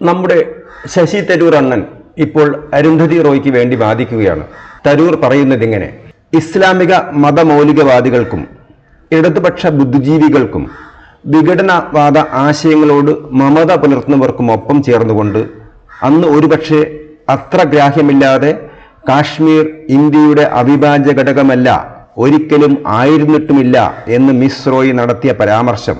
നമ്മുടെ ശശി തരൂർ അണ്ണൻ ഇപ്പോൾ അരുന്ധതി റോയ്ക്ക് വേണ്ടി വാദിക്കുകയാണ്. തരൂർ പറയുന്നത് ഇങ്ങനെ ഇസ്ലാമിക മതമൗലികവാദികൾക്കും ഇടതുപക്ഷ ബുദ്ധിജീവികൾക്കും വിഘടനവാദ ആശയങ്ങളോട് മമത പുലർത്തുന്നവർക്കും ഒപ്പം ചേർന്നുകൊണ്ട് അന്ന് ഒരുപക്ഷെ അത്ര ഗ്രാഹ്യമില്ലാതെ കാശ്മീർ ഇന്ത്യയുടെ അവിഭാജ്യ ഘടകമല്ല ഒരിക്കലും ആയിരുന്നിട്ടുമില്ല എന്ന് മിസ് റോയ് നടത്തിയ പരാമർശം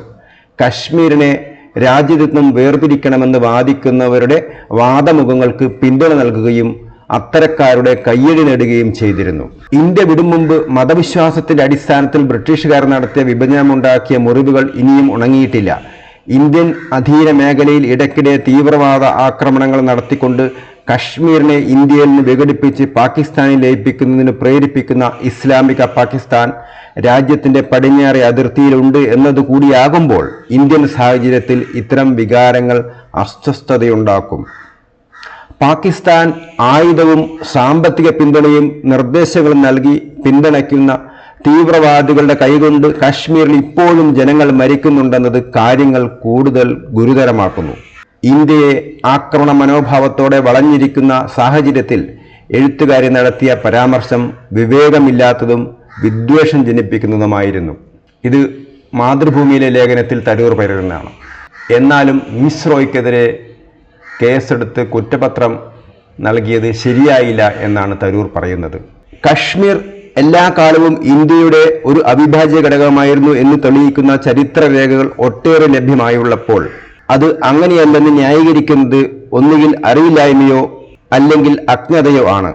കശ്മീരിനെ രാജ്യത്തു നിന്നും വേർതിരിക്കണമെന്ന് വാദിക്കുന്നവരുടെ വാദമുഖങ്ങൾക്ക് പിന്തുണ നൽകുകയും അത്തരക്കാരുടെ കയ്യടി നേടുകയും ചെയ്തിരുന്നു. ഇന്ത്യ വിടും മുമ്പ് മതവിശ്വാസത്തിന്റെ അടിസ്ഥാനത്തിൽ ബ്രിട്ടീഷുകാർ നടത്തിയ വിഭജനമുണ്ടാക്കിയ മുറിവുകൾ ഇനിയും ഉണങ്ങിയിട്ടില്ല. ഇന്ത്യൻ അധീന മേഖലയിൽ ഇടയ്ക്കിടെ തീവ്രവാദ ആക്രമണങ്ങൾ നടത്തിക്കൊണ്ട് കശ്മീരിനെ ഇന്ത്യയിൽ നിന്ന് വിഘടിപ്പിച്ച് പാകിസ്ഥാനിൽ ലയിപ്പിക്കുന്നതിന് പ്രേരിപ്പിക്കുന്ന ഇസ്ലാമിക പാകിസ്ഥാൻ രാജ്യത്തിന്റെ പടിഞ്ഞാറെ അതിർത്തിയിലുണ്ട് എന്നതുകൂടിയാകുമ്പോൾ ഇന്ത്യൻ സാഹചര്യത്തിൽ ഇത്തരം വികാരങ്ങൾ അസ്വസ്ഥതയുണ്ടാക്കും. പാകിസ്ഥാൻ ആയുധവും സാമ്പത്തിക പിന്തുണയും നിർദ്ദേശങ്ങളും നൽകി പിന്തുണയ്ക്കുന്ന തീവ്രവാദികളുടെ കൈകൊണ്ട് കാശ്മീരിൽ ഇപ്പോഴും ജനങ്ങൾ മരിക്കുന്നുണ്ടെന്നത് കാര്യങ്ങൾ കൂടുതൽ ഗുരുതരമാക്കുന്നു. ഇന്ത്യയെ ആക്രമണ മനോഭാവത്തോടെ വളഞ്ഞിരിക്കുന്ന സാഹചര്യത്തിൽ എഴുത്തുകാരി നടത്തിയ പരാമർശം വിവേകമില്ലാത്തതും വിദ്വേഷം ജനിപ്പിക്കുന്നതുമായിരുന്നു. ഇത് മാതൃഭൂമിയിലെ ലേഖനത്തിൽ തരൂർ പരിഗണനയാണ് എന്നാലും മിശ്രോയ്ക്കെതിരെ കേസെടുത്ത് കുറ്റപത്രം നൽകിയത് ശരിയായില്ല എന്നാണ് തരൂർ പറയുന്നത്. കശ്മീർ എല്ലാ കാലവും ഇന്ത്യയുടെ ഒരു അവിഭാജ്യ ഘടകമായിരുന്നു എന്ന് തെളിയിക്കുന്ന ചരിത്രരേഖകൾ ഒട്ടേറെ ലഭ്യമായുള്ളപ്പോൾ അത് അങ്ങനെയല്ലെന്ന് ന്യായീകരിക്കുന്നത് ഒന്നുകിൽ അറിവില്ലായ്മയോ അല്ലെങ്കിൽ അജ്ഞതയോ ആണ്.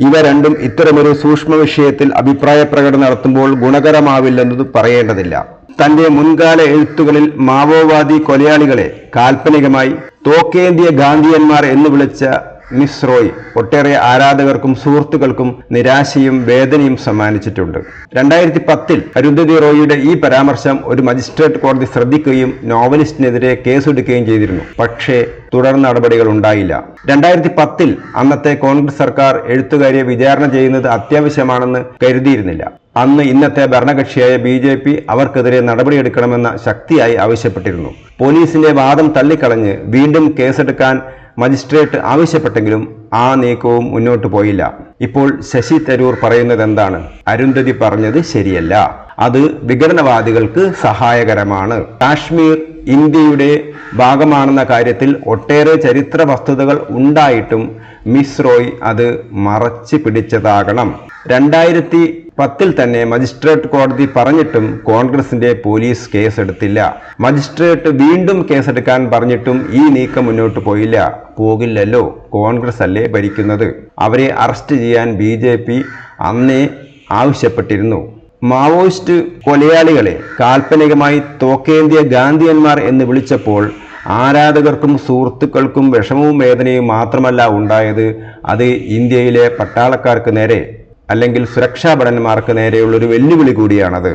ഇവ രണ്ടും ഇത്തരമൊരു സൂക്ഷ്മ വിഷയത്തിൽ അഭിപ്രായ പ്രകടനം നടത്തുമ്പോൾ ഗുണകരമാവില്ലെന്നത് പറയേണ്ടതില്ല. തന്റെ മുൻകാല എഴുത്തുകളിൽ മാവോവാദി കൊലയാളികളെ കാൽപ്പനികമായി തോക്കേന്തിയ ഗാന്ധിയന്മാർ എന്ന് വിളിച്ച മിസ് റോയ് ഒട്ടേറെ ആരാധകർക്കും സുഹൃത്തുക്കൾക്കും നിരാശയും വേദനയും സമ്മാനിച്ചിട്ടുണ്ട്. രണ്ടായിരത്തി പത്തിൽ അരുന്ധതി റോയിയുടെ ഈ പരാമർശം ഒരു മജിസ്ട്രേറ്റ് കോടതി ശ്രദ്ധിക്കുകയും നോവലിസ്റ്റിനെതിരെ കേസെടുക്കുകയും ചെയ്തിരുന്നു. പക്ഷേ തുടർ നടപടികൾ ഉണ്ടായില്ല. രണ്ടായിരത്തി പത്തിൽ അന്നത്തെ കോൺഗ്രസ് സർക്കാർ എഴുത്തുകാരിയെ വിചാരണ ചെയ്യുന്നത് അത്യാവശ്യമാണെന്ന് കരുതിയിരുന്നില്ല. അന്ന് ഇന്നത്തെ ഭരണകക്ഷിയായ ബി ജെ പി അവർക്കെതിരെ നടപടിയെടുക്കണമെന്ന ശക്തിയായി ആവശ്യപ്പെട്ടിരുന്നു. പോലീസിന്റെ വാദം തള്ളിക്കളഞ്ഞ് വീണ്ടും കേസെടുക്കാൻ മജിസ്ട്രേറ്റ് ആവശ്യപ്പെട്ടെങ്കിലും ആ നീക്കവും മുന്നോട്ട് പോയില്ല. ഇപ്പോൾ ശശി തരൂർ പറയുന്നത് എന്താണ് അരുന്ധതി പറഞ്ഞത് ശരിയല്ല. അത് വിഘടനവാദികൾക്ക് സഹായകരമാണ്. കാശ്മീർ ഇന്ത്യയുടെ ഭാഗമാണെന്ന കാര്യത്തിൽ ഒട്ടേറെ ചരിത്ര വസ്തുതകൾ ഉണ്ടായിട്ടും മിസ് റോയ് അത് മറച്ചു പിടിച്ചതാകണം. രണ്ടായിരത്തി പത്തിൽ തന്നെ മജിസ്ട്രേറ്റ് കോടതി പറഞ്ഞിട്ടും കോൺഗ്രസിന്റെ പോലീസ് കേസെടുത്തില്ല. മജിസ്ട്രേറ്റ് വീണ്ടും കേസെടുക്കാൻ പറഞ്ഞിട്ടും ഈ നീക്കം മുന്നോട്ട് പോയില്ല. പോകില്ലല്ലോ. കോൺഗ്രസ് അല്ലേ ഭരിക്കുന്നത്. അവരെ അറസ്റ്റ് ചെയ്യാൻ ബി ജെ പി അന്നേ ആവശ്യപ്പെട്ടിരുന്നു. മാവോയിസ്റ്റ് കൊലയാളികളെ കാൽപ്പനികമായി തോക്കേന്തിയ ഗാന്ധിയന്മാർ എന്ന് വിളിച്ചപ്പോൾ ആരാധകർക്കും സുഹൃത്തുക്കൾക്കും വിഷമവും വേദനയും മാത്രമല്ല ഉണ്ടായത് അത് ഇന്ത്യയിലെ പട്ടാളക്കാർക്ക് നേരെ. അല്ലെങ്കിൽ സുരക്ഷാ ഭടന്മാർക്ക് നേരെയുള്ള ഒരു വെല്ലുവിളി കൂടിയാണത്.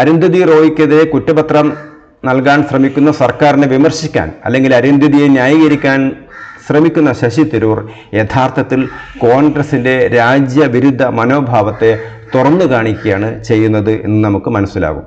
അരുന്ധതി റോയ്ക്കെതിരെ കുറ്റപത്രം നൽകാൻ ശ്രമിക്കുന്ന സർക്കാരിനെ വിമർശിക്കാൻ അല്ലെങ്കിൽ അരുന്ധതിയെ ന്യായീകരിക്കാൻ ശ്രമിക്കുന്ന ശശി തരൂർ യഥാർത്ഥത്തിൽ കോൺഗ്രസിന്റെ രാജ്യവിരുദ്ധ മനോഭാവത്തെ തുറന്നു കാണിക്കുകയാണ് ചെയ്യുന്നത് എന്ന് നമുക്ക് മനസ്സിലാകും.